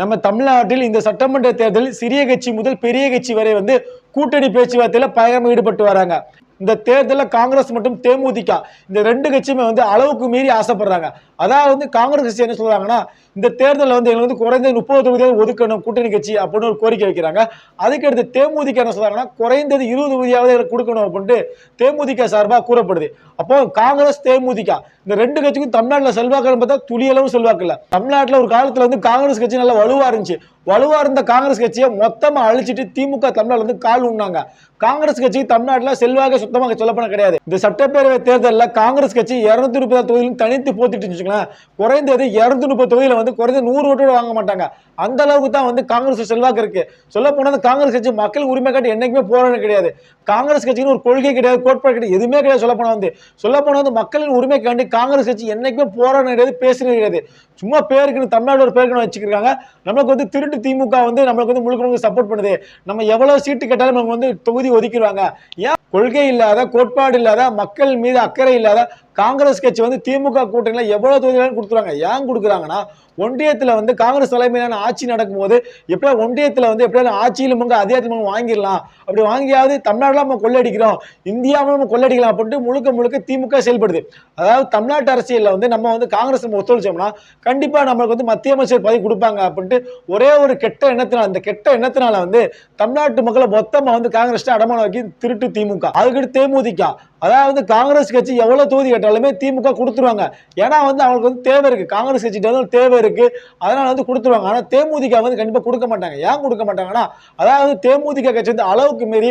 நம்ம தமிழ்நாட்டில் இந்த சட்டமன்ற தேர்தலில் சிறிய கட்சி முதல் பெரிய கட்சி வரை வந்து கூட்டணி பேச்சுவார்த்தையில பயங்கரமாக ஈடுபட்டு வராங்க. இந்த தேர்தலில் காங்கிரஸ் மற்றும் தேமுதிக இந்த ரெண்டு கட்சியுமே வந்து அளவுக்கு மீறி ஆசைப்படுறாங்க. அதாவது வந்து காங்கிரஸ் கட்சி என்ன சொல்கிறாங்கன்னா இந்த தேர்தலில் வந்து எங்களுக்கு வந்து குறைந்த முப்பது தொகுதியாவது ஒதுக்கணும் கூட்டணி கட்சி அப்படின்னு ஒரு கோரிக்கை வைக்கிறாங்க. அதுக்கடுத்து தேமுதிக என்ன சொல்கிறாங்கன்னா குறைந்தது இருபது தொகுதியாவது எங்களுக்கு கொடுக்கணும் அப்படின்ட்டு தேமுதிக சார்பாக கூறப்படுது. அப்போ காங்கிரஸ் தேமுதிக இந்த ரெண்டு கட்சிக்கும் தமிழ்நாட்டில் செல்வாக்குன்னு பார்த்தா துளியளவு செல்வாக்கு இல்லை தமிழ்நாட்டில் ஒரு காலத்தில் வந்து காங்கிரஸ் கட்சி நல்லா வலுவாக இருந்துச்சு. வலுவாக இருந்த காங்கிரஸ் கட்சியை மொத்தமாக அழிச்சிட்டு திமுக தமிழ்நாட்டில் வந்து கால் உண்ணாங்க காங்கிரஸ் கட்சி தமிழ்நாட்டில் செல்வாக்கு சுத்தமாக சொல்லப்பட கிடையாது. இந்த சட்டப்பேரவை தேர்தலில் காங்கிரஸ் கட்சி இருநூத்தி முப்பது தொகுதியிலும் தனித்து போத்திட்டு வச்சுக்கலாம் குறைந்தது இருநூத்தி முப்பது தொகுதியில் வந்து குறைந்த நூறு ஓட்டோட வாங்க மாட்டாங்க. அந்த அளவுக்கு தான் வந்து காங்கிரஸ் செல்வாக்கு இருக்கு. சொல்ல போனா காங்கிரஸ் கட்சி மக்கள் உரிமை காட்டி என்னைக்குமே போராட்டம் கிடையாது. காங்கிரஸ் கட்சின்னு ஒரு கொள்கை கிடையாது கோட்பாடு கிடையாது எதுவுமே கிடையாது சொல்ல போனா வந்து. சொல்ல போனா வந்து மக்களின் உரிமை காண்டி காங்கிரஸ் கட்சி என்னைக்குமே போராட்டம் கிடையாது பேசுறது கிடையாது. சும்மா பேருக்குன்னு தமிழ்நாடு ஒரு பேருக்குன்னு வச்சுக்கிறாங்க நம்மளுக்கு வந்து திருட்டு திமுக வந்து நம்மளுக்கு வந்து முழுக்க முழுக்க சப்போர்ட் பண்ணுது. நம்ம எவ்வளவு சீட்டு கேட்டாலும் நமக்கு வந்து தொகுதி ஒதுக்கிடுவாங்க. ஏன் கொள்கை இல்லாத கோட்பாடு இல்லாத மக்கள் மீது அக்கறை இல்லாத காங்கிரஸ் கட்சி வந்து திமுக கூட்டணியில் எவ்வளவு தொகுதிகளும் கொடுக்குறாங்க ஏன் கொடுக்குறாங்கன்னா ஒன்றியத்தில் வந்து காங்கிரஸ் தலைமையிலான ஆட்சி நடக்கும்போது எப்படியா ஒன்றியத்தில் வந்து எப்படியா ஆட்சியிலும் முங்க அதிகாரத்தில் நம்ம வாங்கிடலாம். அப்படி வாங்கியாவது தமிழ்நாட்டில் நம்ம கொள்ளடிக்கிறோம். இந்தியாவில் நம்ம கொள்ளடிக்கலாம் அப்படின்ட்டு முழுக்க முழுக்க திமுக செயல்படுது. அதாவது தமிழ்நாட்டு அரசியலில் வந்து நம்ம வந்து காங்கிரஸ் நம்ம ஒத்துழைச்சோம்னா கண்டிப்பாக நம்மளுக்கு வந்து மத்திய அமைச்சர் பதவி கொடுப்பாங்க அப்படின்ட்டு ஒரே ஒரு கெட்ட எண்ணத்தினால் அந்த கெட்ட எண்ணத்தினால வந்து தமிழ்நாட்டு மக்களை மொத்தமாக வந்து காங்கிரஸ் அடமான வைக்கி திருட்டு திமுக. அதுக்கிட்டு தேமுதிக. அதாவது காங்கிரஸ் கட்சி எவ்வளோ தொகுதி கேட்டாலுமே திமுக கொடுத்துருவாங்க. ஏன்னா வந்து அவங்களுக்கு வந்து தேவை இருக்குது காங்கிரஸ் கட்சிகிட்ட வந்து தேவை இருக்குது அதனால் வந்து கொடுத்துருவாங்க. ஆனால் தேமுதிக வந்து கண்டிப்பாக கொடுக்க மாட்டாங்க. ஏன் கொடுக்க மாட்டாங்கன்னா அதாவது தேமுதிக கட்சி வந்து அளவுக்கு மீறி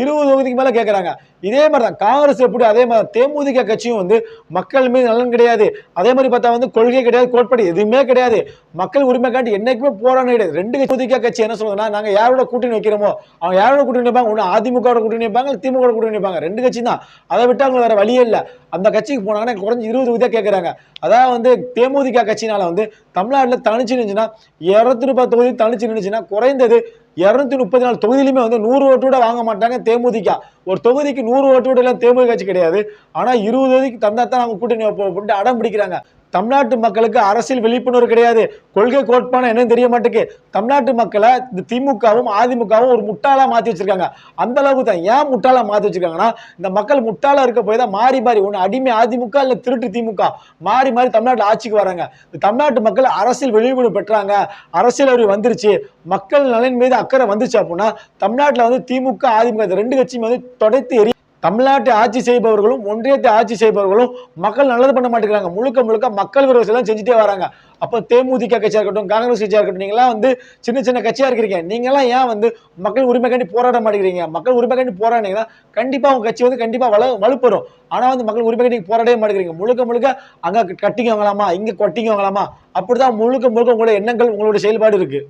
இருபது தொகுதிக்கு மேலே கேட்குறாங்க இதே மாதிரி தான் காங்கிரஸ் எப்படி அதே மாதிரி தேமுதிக கட்சியும் வந்து மக்கள் மீது நலன் கிடையாது. அதே மாதிரி பார்த்தா வந்து கொள்கை கிடையாது கோட்பாடு எதுவுமே கிடையாது. மக்கள் உரிமைக்காண்டி என்றைக்குமே என்னைக்குமே போராட்டம் கிடையாது. ரெண்டு தேமுதிக கட்சி என்ன சொல்லுதுன்னா நாங்கள் யாரோட கூட்டணி வைக்கிறோமோ அவங்க யாரோட கூட்டணி வைப்பாங்க? ஒன்று அதிமுக கூட்டணி வைப்பாங்க இல்ல திமுக கூட்டணி வைப்பாங்க. ரெண்டு கட்சி தான் அதை விட்டு அவங்க வேற வழியே இல்லை. அந்த கட்சிக்கு போனாங்கன்னா குறைஞ்சி இருபது விதா கேட்குறாங்க அதாவது வந்து தேமுதிக கட்சினால வந்து தமிழ்நாட்டில் தனிச்சு நின்றுச்சுன்னா இரநூத்தி முப்பது தொகுதி தனிச்சு நின்றுச்சுன்னா குறைந்தது இரநூத்தி முப்பத்தி நாலு தொகுதியிலுமே வந்து நூறு ஓட்டு வாங்க மாட்டாங்க தேமுதிக. ஒரு தொகுதிக்கு நூறு ஓட்டு கூட எல்லாம் தேமுதிக கட்சி கிடையாது. ஆனால் இருபது தொகுதிக்கு தந்தா தான் அவங்க கூட்டணி வைப்போம் அடம் பிடிக்கிறாங்க. தமிழ்நாட்டு மக்களுக்கு அரசியல் விழிப்புணர்வு கிடையாது. கொள்கை கோட்பான என்னன்னு தெரிய மாட்டேங்குது. தமிழ்நாட்டு மக்களை இந்த திமுகவும் அதிமுகவும் ஒரு முட்டாளாக மாற்றி வச்சிருக்காங்க. அந்த அளவுக்கு தான் ஏன் முட்டாளாக மாற்றி வச்சிருக்காங்கன்னா இந்த மக்கள் முட்டாளாக இருக்க போய் தான் மாறி மாறி ஒன்று அடிமை அதிமுக இல்லை திருட்டு திமுக மாறி மாறி தமிழ்நாட்டில் ஆட்சிக்கு வராங்க. இந்த தமிழ்நாட்டு மக்கள் அரசியல் விழிப்புணர்வு பெற்றாங்க. அரசியல் அறிவு வந்துருச்சு. மக்கள் நலன் மீது அக்கறை வந்துச்சு அப்படின்னா தமிழ்நாட்டில் வந்து திமுக அதிமுக இந்த ரெண்டு கட்சியும் வந்து தொடர்த்து எரி தமிழ்நாட்டை ஆட்சி செய்பவர்களும் ஒன்றியத்தை ஆட்சி செய்பவர்களும் மக்கள் நல்லது பண்ண மாட்டேங்கிறாங்க. முழுக்க முழுக்க மக்கள் விரோதம் எல்லாம் செஞ்சுட்டே வராங்க. அப்போ தேமுதிக கட்சியாக இருக்கட்டும் காங்கிரஸ் கட்சியாக இருக்கட்டும் நீங்களாம் வந்து சின்ன சின்ன கட்சியாக இருக்கிறீங்க. நீங்களாம் ஏன் வந்து மக்கள் உரிமைக்காண்டி போராட மாட்டேங்கிறீங்க? மக்கள் உரிமைக்காண்டி போராடினீங்கன்னா கண்டிப்பாக உங்கள் கட்சி வந்து கண்டிப்பாக வள வலுப்பெறும். ஆனால் வந்து மக்கள் உரிமைக்காண்டி போராடவே மாட்டேங்கிறீங்க. முழுக்க முழுக்க அங்கே கட்டிங்க வாங்கலாமா இங்கே கொட்டிங்க வாங்கலாமா அப்படிதான் முழுக்க முழுக்க உங்களோட எண்ணங்கள் உங்களோட செயல்பாடு இருக்குது